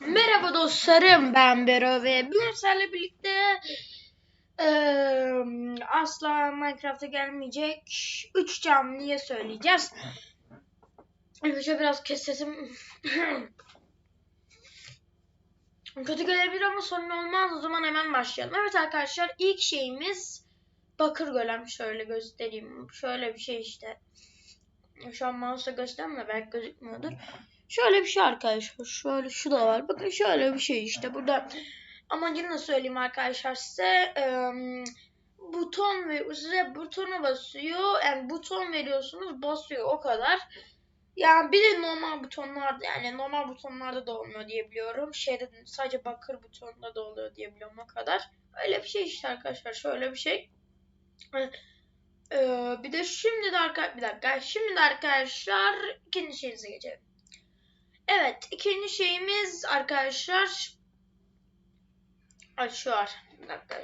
Merhaba dostlarım ben Bero ve sizlerle birlikte eee, asla Minecraft'a gelmeyecek 3 canlıya söyleyeceğiz. Önce biraz kes sesim. Kötü gelebilir ama sorun olmaz o zaman hemen başlayalım. Evet arkadaşlar ilk şeyimiz bakır golem şöyle göstereyim. Şöyle bir şey işte. Şu an mouse'la göstermiyor belki gözükmüyordur. Şöyle bir şey arkadaşlar. Şöyle şu da var. Bakın şöyle bir şey işte. Burada amacını söyleyeyim arkadaşlar size. Eee, buton ve size butona basıyor. Yani buton veriyorsunuz basıyor o kadar. Yani bir de normal butonlarda yani normal butonlarda da olmuyor diye biliyorum. Şeyde sadece bakır butonunda da oluyor diye biliyorum o kadar. Öyle bir şey işte arkadaşlar. Şöyle bir şey. Ee, bir de şimdi de arka bir dakika. Şimdi de arkadaşlar ikinci şeyimize geçelim. Evet, ikinci şeyimiz arkadaşlar Ay şu var. Bir dakika.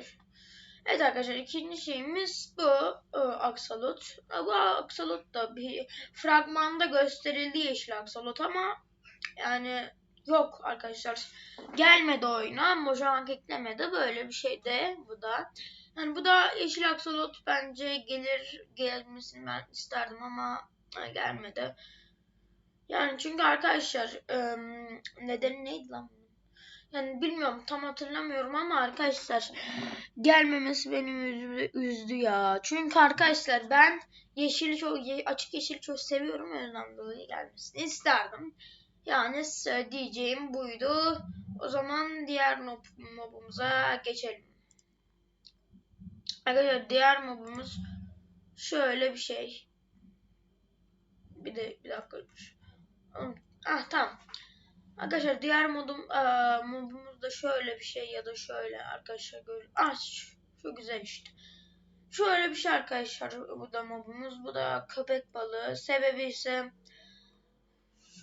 Evet arkadaşlar ikinci şeyimiz bu e, aksalot. E, Bu aksalot da bir fragmanda gösterildi yeşil aksalot ama yani yok arkadaşlar. Gelmedi oyuna. Mojang eklemedi. Böyle bir şey de bu da. Yani bu da yeşil aksalot bence gelir gelmesini ben isterdim ama gelmedi. Yani çünkü arkadaşlar ım, nedeni neydi lan? Yani bilmiyorum tam hatırlamıyorum ama arkadaşlar gelmemesi beni üzdü, üzdü ya. Çünkü arkadaşlar ben yeşili çok açık yeşili çok seviyorum o yüzden dolayı gelmesini isterdim. Yani diyeceğim buydu. O zaman diğer mob, mobumuza geçelim. Arkadaşlar diğer mobumuz şöyle bir şey. Bir de bir dakika. Ah tamam. Arkadaşlar diğer modum eee modumuz da şöyle bir şey ya da şöyle arkadaşlar gör. Ah şu, şu güzel işte. Şöyle bir şey arkadaşlar bu da mobumuz. Bu da köpek balığı. Sebebi ise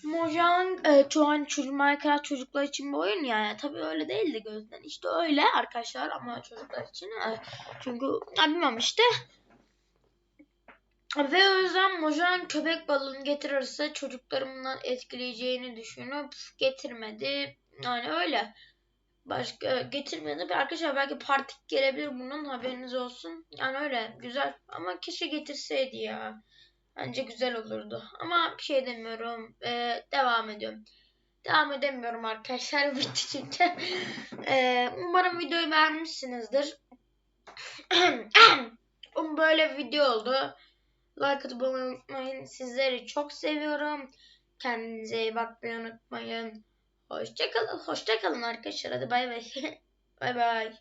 Mojang e, şu an çocuk Minecraft çocuklar için bir oyun ya. Tabii öyle değildi gözden. İşte öyle arkadaşlar ama çocuklar için. e, çünkü bilmem işte. Ve o yüzden Mojang köpek balığını getirirse çocuklarımdan etkileyeceğini düşünüp getirmedi. Yani öyle. Başka getirmedi. Bir Arkadaşlar belki partik gelebilir bunun haberiniz olsun. Yani öyle güzel. Ama keşke getirseydi ya. Bence güzel olurdu. Ama bir şey demiyorum. Ee, devam ediyorum. Devam edemiyorum arkadaşlar. Bitti çünkü. Ee, umarım videoyu beğenmişsinizdir. Umarım böyle video oldu. Like atıp unutmayın. Sizleri çok seviyorum. Kendinize iyi bakmayı unutmayın. Hoşçakalın. Hoşçakalın arkadaşlar. Hadi bay bay. bay bay.